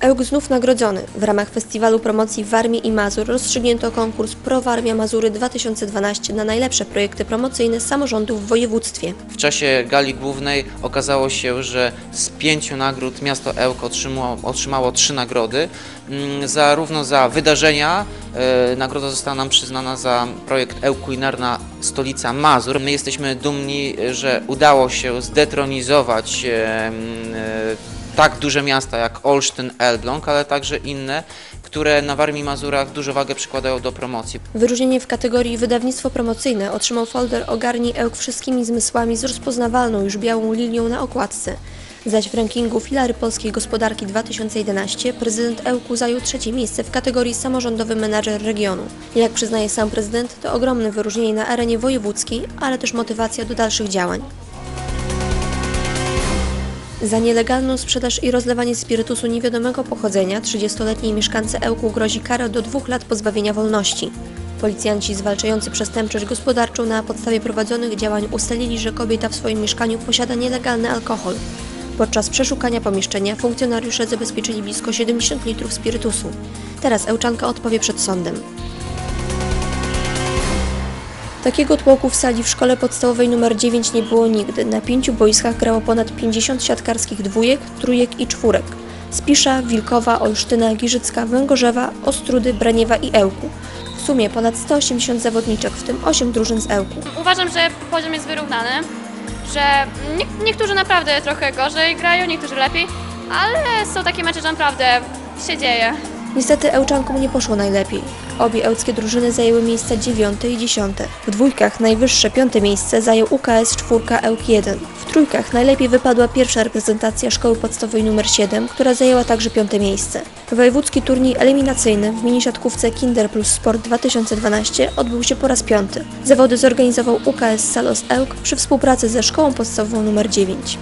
Ełk znów nagrodzony. W ramach festiwalu promocji Warmii i Mazur rozstrzygnięto konkurs Pro Warmia Mazury 2012 na najlepsze projekty promocyjne samorządów w województwie. W czasie gali głównej okazało się, że z pięciu nagród miasto Ełk otrzymało, otrzymało trzy nagrody. Mm, Zarówno za wydarzenia, e, nagroda została nam przyznana za projekt Ełk Kulinarna Stolica Mazur. My jesteśmy dumni, że udało się zdetronizować e, e, tak duże miasta jak Olsztyn, Elbląg, ale także inne, które na Warmii Mazurach dużo wagę przykładają do promocji. Wyróżnienie w kategorii wydawnictwo promocyjne otrzymał folder Ogarnij Ełk wszystkimi zmysłami z rozpoznawalną już białą linią na okładce. Zaś w rankingu Filary Polskiej Gospodarki 2011 prezydent Ełku zajął trzecie miejsce w kategorii samorządowy menadżer regionu. Jak przyznaje sam prezydent, to ogromne wyróżnienie na arenie wojewódzkiej, ale też motywacja do dalszych działań. Za nielegalną sprzedaż i rozlewanie spirytusu niewiadomego pochodzenia 30-letniej mieszkance Ełku grozi kara do dwóch lat pozbawienia wolności. Policjanci zwalczający przestępczość gospodarczą na podstawie prowadzonych działań ustalili, że kobieta w swoim mieszkaniu posiada nielegalny alkohol. Podczas przeszukania pomieszczenia funkcjonariusze zabezpieczyli blisko 70 litrów spirytusu. Teraz Ełczanka odpowie przed sądem. Takiego tłoku w sali w szkole podstawowej nr 9 nie było nigdy. Na pięciu boiskach grało ponad 50 siatkarskich dwójek, trójek i czwórek. Spisza, Wilkowa, Olsztyna, Giżycka, Węgorzewa, Ostrudy, Braniewa i Ełku. W sumie ponad 180 zawodniczek, w tym 8 drużyn z Ełku. Uważam, że poziom jest wyrównany, że nie, niektórzy naprawdę trochę gorzej grają, niektórzy lepiej, ale są takie mecze, że naprawdę się dzieje. Niestety Ełczankom nie poszło najlepiej. Obie ełckie drużyny zajęły miejsca dziewiąte i dziesiąte. W dwójkach najwyższe piąte miejsce zajął UKS 4 Ełk 1. W trójkach najlepiej wypadła pierwsza reprezentacja szkoły podstawowej nr 7, która zajęła także piąte miejsce. Wojewódzki turniej eliminacyjny w mini siatkówce Kinder Plus Sport 2012 odbył się po raz piąty. Zawody zorganizował UKS Salos Ełk przy współpracy ze szkołą podstawową nr 9.